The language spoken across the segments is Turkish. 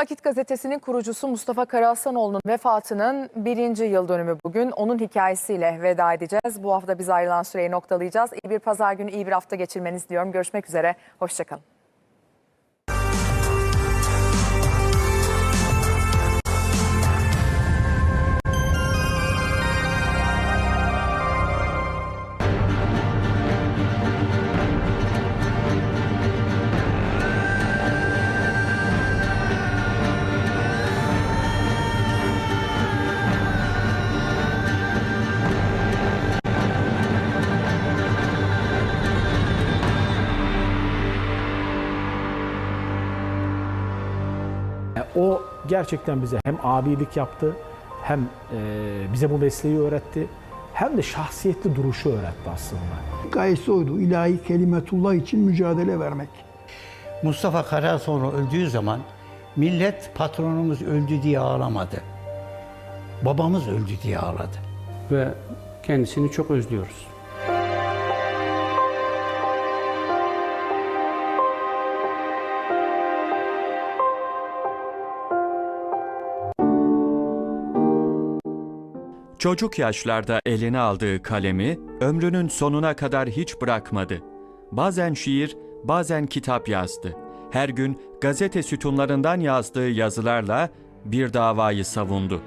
Akit gazetesinin kurucusu Mustafa Karahasanoğlu'nun vefatının birinci yıl dönümü bugün. Onun hikayesiyle veda edeceğiz. Bu hafta biz ayrılan süreyi noktalayacağız. İyi bir pazar günü, iyi bir hafta geçirmenizi diliyorum. Görüşmek üzere, hoşçakalın. Gerçekten bize hem abilik yaptı, hem e, bize bu mesleği öğretti, hem de şahsiyetli duruşu öğretti aslında. Gayesi oydu. İlahi kelimetullah için mücadele vermek. Mustafa Karasoğlu öldüğü zaman millet patronumuz öldü diye ağlamadı. Babamız öldü diye ağladı. ve kendisini çok özlüyoruz. Çocuk yaşlarda eline aldığı kalemi ömrünün sonuna kadar hiç bırakmadı. Bazen şiir, bazen kitap yazdı. Her gün gazete sütunlarından yazdığı yazılarla bir davayı savundu.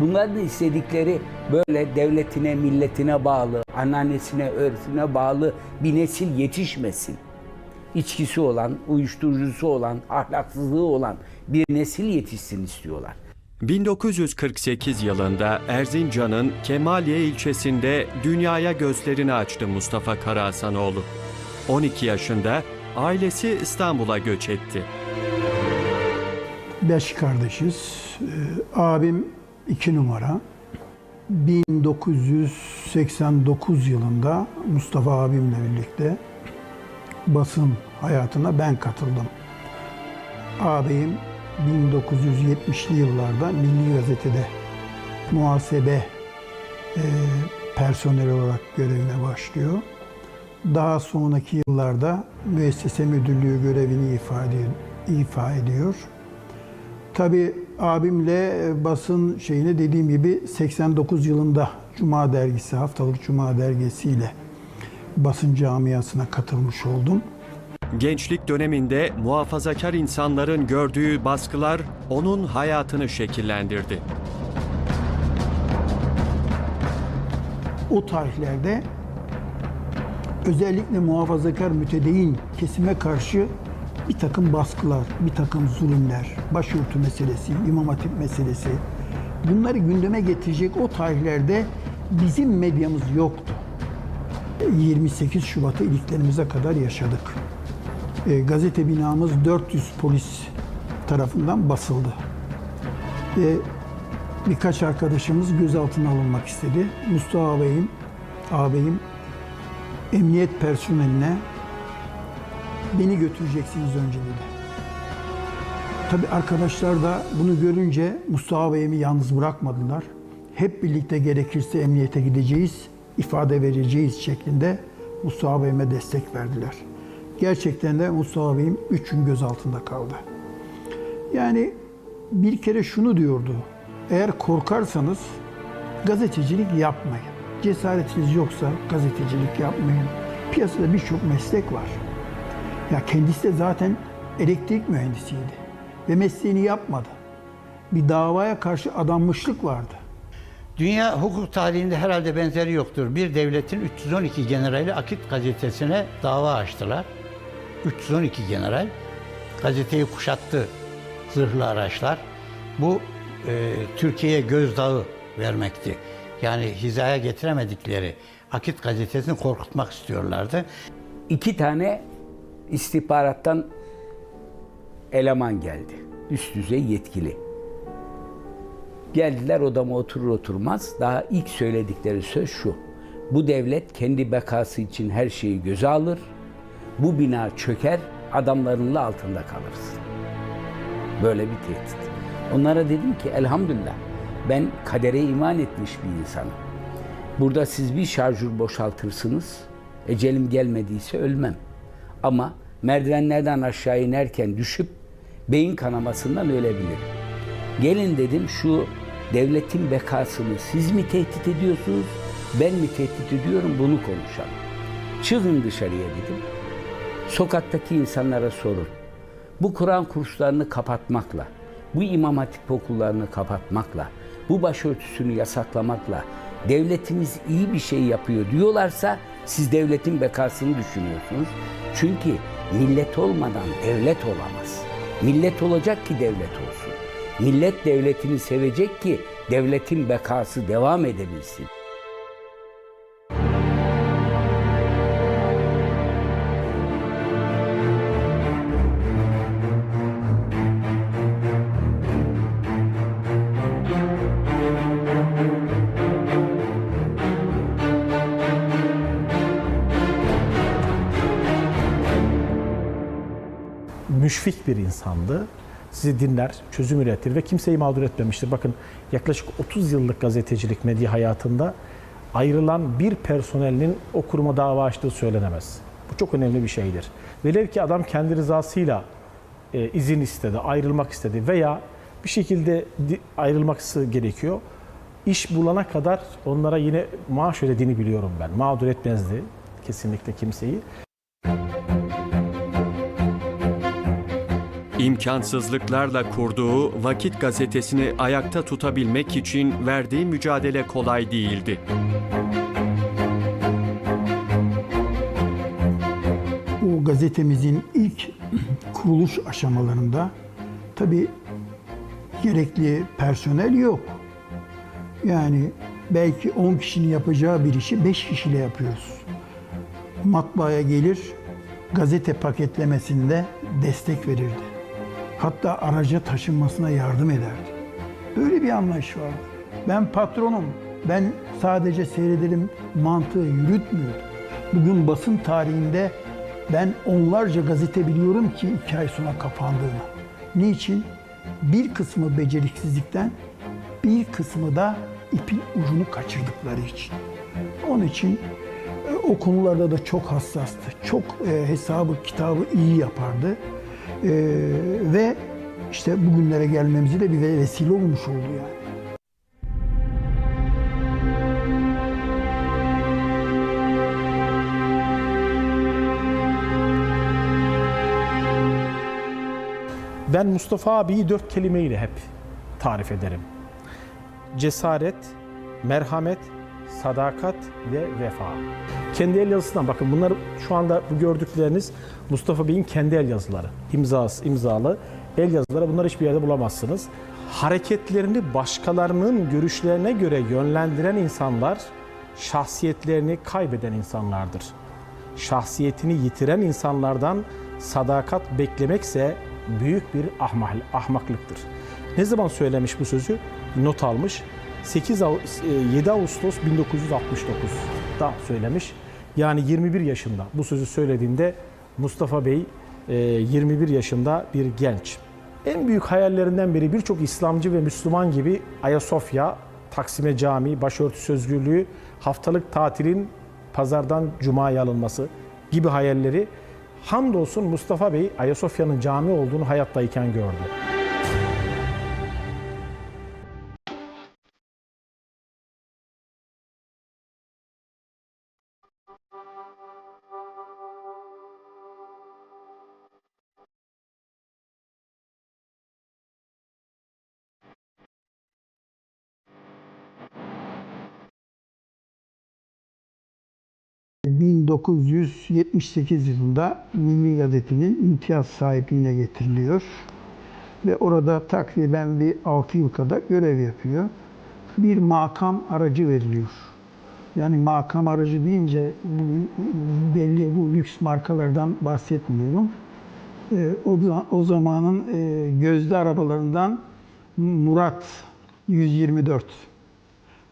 Bunların istedikleri böyle devletine, milletine bağlı, anneannesine, örfüne bağlı bir nesil yetişmesin. İçkisi olan, uyuşturucusu olan, ahlaksızlığı olan bir nesil yetişsin istiyorlar. 1948 yılında Erzincan'ın Kemaliye ilçesinde dünyaya gözlerini açtı Mustafa Karahasanoğlu. 12 yaşında ailesi İstanbul'a göç etti. Beş kardeşiz. Ee, abim iki numara. 1989 yılında Mustafa abimle birlikte basın hayatına ben katıldım. Ağabeyim 1970'li yıllarda Milli Gazete'de muhasebe e, personeli olarak görevine başlıyor. Daha sonraki yıllarda müessese müdürlüğü görevini ifade ifa ediyor. Tabii abimle e, basın şeyine dediğim gibi 89 yılında Cuma dergisi, haftalık Cuma dergisiyle basın camiasına katılmış oldum. Gençlik döneminde muhafazakar insanların gördüğü baskılar onun hayatını şekillendirdi. O tarihlerde özellikle muhafazakar mütedeyyin kesime karşı bir takım baskılar, bir takım zulümler, başörtü meselesi, imam hatip meselesi bunları gündeme getirecek o tarihlerde bizim medyamız yoktu. 28 Şubat'ı iliklerimize kadar yaşadık. E, gazete binamız 400 polis tarafından basıldı. Ve birkaç arkadaşımız gözaltına alınmak istedi. Mustafa ağabeyim, ağabeyim emniyet personeline beni götüreceksiniz önce dedi. Tabii arkadaşlar da bunu görünce Mustafa Bey'imi yalnız bırakmadılar. Hep birlikte gerekirse emniyete gideceğiz, ifade vereceğiz şeklinde Mustafa Bey'ime destek verdiler. Gerçekten de Mustafa Bey'im üç gün gözaltında kaldı. Yani bir kere şunu diyordu. Eğer korkarsanız gazetecilik yapmayın. Cesaretiniz yoksa gazetecilik yapmayın. Piyasada birçok meslek var. Ya kendisi de zaten elektrik mühendisiydi ve mesleğini yapmadı. Bir davaya karşı adanmışlık vardı. Dünya hukuk tarihinde herhalde benzeri yoktur. Bir devletin 312 generali Akit gazetesine dava açtılar. 312 general gazeteyi kuşattı zırhlı araçlar. Bu e, Türkiye'ye gözdağı vermekti. Yani hizaya getiremedikleri Akit gazetesini korkutmak istiyorlardı. İki tane istihbarattan eleman geldi. Üst düzey yetkili. Geldiler odama oturur oturmaz daha ilk söyledikleri söz şu. Bu devlet kendi bekası için her şeyi göze alır. Bu bina çöker, adamlarınla altında kalırsın. Böyle bir tehdit. Onlara dedim ki elhamdülillah ben kadere iman etmiş bir insanım. Burada siz bir şarjör boşaltırsınız, ecelim gelmediyse ölmem. Ama merdivenlerden aşağı inerken düşüp beyin kanamasından ölebilirim. Gelin dedim şu devletin bekasını siz mi tehdit ediyorsunuz, ben mi tehdit ediyorum bunu konuşalım. Çıkın dışarıya dedim. Sokaktaki insanlara sorun. Bu Kur'an kurslarını kapatmakla, bu imam hatip okullarını kapatmakla, bu başörtüsünü yasaklamakla devletimiz iyi bir şey yapıyor diyorlarsa siz devletin bekasını düşünüyorsunuz. Çünkü millet olmadan devlet olamaz. Millet olacak ki devlet olsun. Millet devletini sevecek ki devletin bekası devam edebilsin. müşfik bir insandı. Sizi dinler, çözüm üretir ve kimseyi mağdur etmemiştir. Bakın yaklaşık 30 yıllık gazetecilik medya hayatında ayrılan bir personelinin o kuruma dava açtığı söylenemez. Bu çok önemli bir şeydir. Velev ki adam kendi rızasıyla e, izin istedi, ayrılmak istedi veya bir şekilde ayrılması gerekiyor. İş bulana kadar onlara yine maaş ödediğini biliyorum ben. Mağdur etmezdi kesinlikle kimseyi. İmkansızlıklarla kurduğu Vakit gazetesini ayakta tutabilmek için verdiği mücadele kolay değildi. o gazetemizin ilk kuruluş aşamalarında tabii gerekli personel yok. Yani belki 10 kişinin yapacağı bir işi 5 kişiyle yapıyoruz. Matbaaya gelir, gazete paketlemesinde destek verirdi. Hatta araca taşınmasına yardım ederdi. Böyle bir anlayış vardı. Ben patronum, ben sadece seyrederim mantığı yürütmüyordu. Bugün basın tarihinde ben onlarca gazete biliyorum ki iki ay sonra kapandığını. Niçin? Bir kısmı beceriksizlikten, bir kısmı da ipin ucunu kaçırdıkları için. Onun için e, o konularda da çok hassastı. Çok e, hesabı kitabı iyi yapardı. E, ve işte bugünlere gelmemize de bir vesile olmuş oldu yani. Ben Mustafa abiyi dört kelimeyle hep tarif ederim. Cesaret, merhamet, sadakat ve vefa. Kendi el yazısından bakın bunlar şu anda bu gördükleriniz Mustafa Bey'in kendi el yazıları. İmzası, imzalı el yazıları bunları hiçbir yerde bulamazsınız. Hareketlerini başkalarının görüşlerine göre yönlendiren insanlar şahsiyetlerini kaybeden insanlardır. Şahsiyetini yitiren insanlardan sadakat beklemekse büyük bir ahmaklıktır. Ne zaman söylemiş bu sözü? Not almış. 8 Ağu- e, 7 Ağustos 1969'da söylemiş. Yani 21 yaşında bu sözü söylediğinde Mustafa Bey e, 21 yaşında bir genç. En büyük hayallerinden biri birçok İslamcı ve Müslüman gibi Ayasofya, Taksim'e cami, başörtüsü özgürlüğü, haftalık tatilin pazardan cumaya alınması gibi hayalleri hamdolsun Mustafa Bey Ayasofya'nın cami olduğunu hayattayken gördü. 1978 yılında Milli Gazete'nin imtiyaz sahipliğine getiriliyor. Ve orada takriben bir 6 yıl kadar görev yapıyor. Bir makam aracı veriliyor. Yani makam aracı deyince belli bu lüks markalardan bahsetmiyorum. Ee, O, za- o zamanın e, gözde arabalarından Murat 124.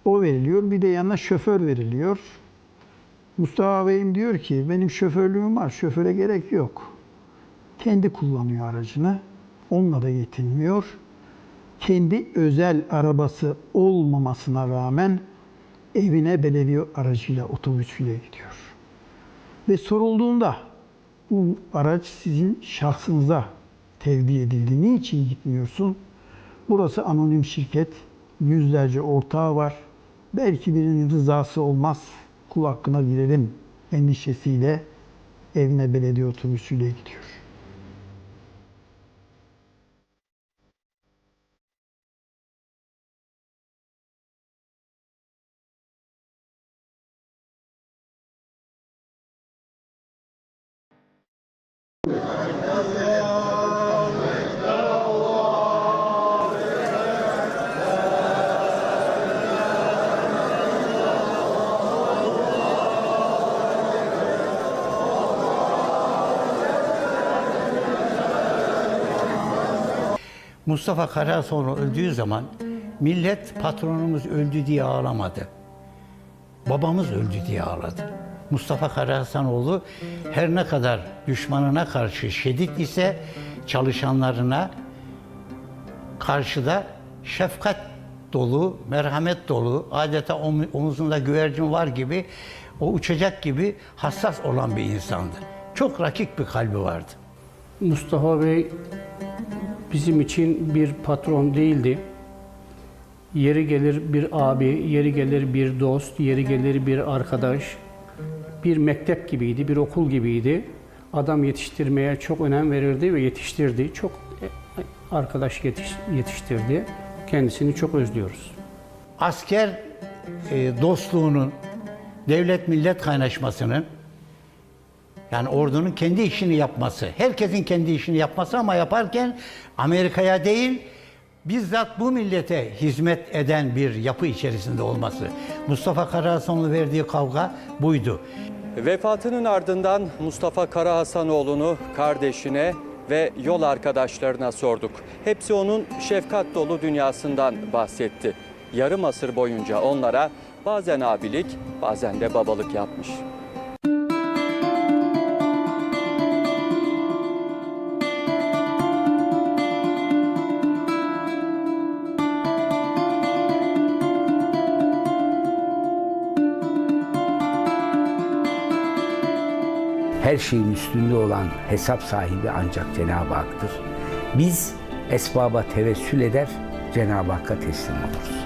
O veriliyor. Bir de yanına şoför veriliyor. Mustafa Bey'im diyor ki benim şoförlüğüm var, şoföre gerek yok. Kendi kullanıyor aracını. Onunla da yetinmiyor. Kendi özel arabası olmamasına rağmen evine belediye aracıyla, otobüsüyle gidiyor. Ve sorulduğunda Bu araç sizin şahsınıza tevdi edildi. Niçin gitmiyorsun? Burası anonim şirket. Yüzlerce ortağı var. Belki birinin rızası olmaz. Kul hakkına girelim endişesiyle evine belediye otobüsüyle gidiyor. Mustafa Karasoğlu öldüğü zaman millet patronumuz öldü diye ağlamadı. Babamız öldü diye ağladı. Mustafa Karahasanoğlu her ne kadar düşmanına karşı şiddet ise çalışanlarına karşıda şefkat dolu, merhamet dolu, adeta om- omuzunda güvercin var gibi, o uçacak gibi hassas olan bir insandı. Çok rakik bir kalbi vardı. Mustafa Bey bizim için bir patron değildi. Yeri gelir bir abi, yeri gelir bir dost, yeri gelir bir arkadaş. Bir mektep gibiydi, bir okul gibiydi. Adam yetiştirmeye çok önem verirdi ve yetiştirdi. Çok arkadaş yetiş- yetiştirdi. Kendisini çok özlüyoruz. asker e, dostluğunun, devlet millet kaynaşmasının, yani ordunun kendi işini yapması, herkesin kendi işini yapması ama yaparken Amerika'ya değil, bizzat bu millete hizmet eden bir yapı içerisinde olması. Mustafa Karahasanoğlu verdiği kavga buydu. Vefatının ardından Mustafa Karahasanoğlu'nu kardeşine ve yol arkadaşlarına sorduk. Hepsi onun şefkat dolu dünyasından bahsetti. Yarım asır boyunca onlara bazen abilik, bazen de babalık yapmış. Her şeyin üstünde olan hesap sahibi ancak Cenab-ı Hak'tır. Biz esbaba tevessül eder, Cenab-ı Hakk'a teslim oluruz.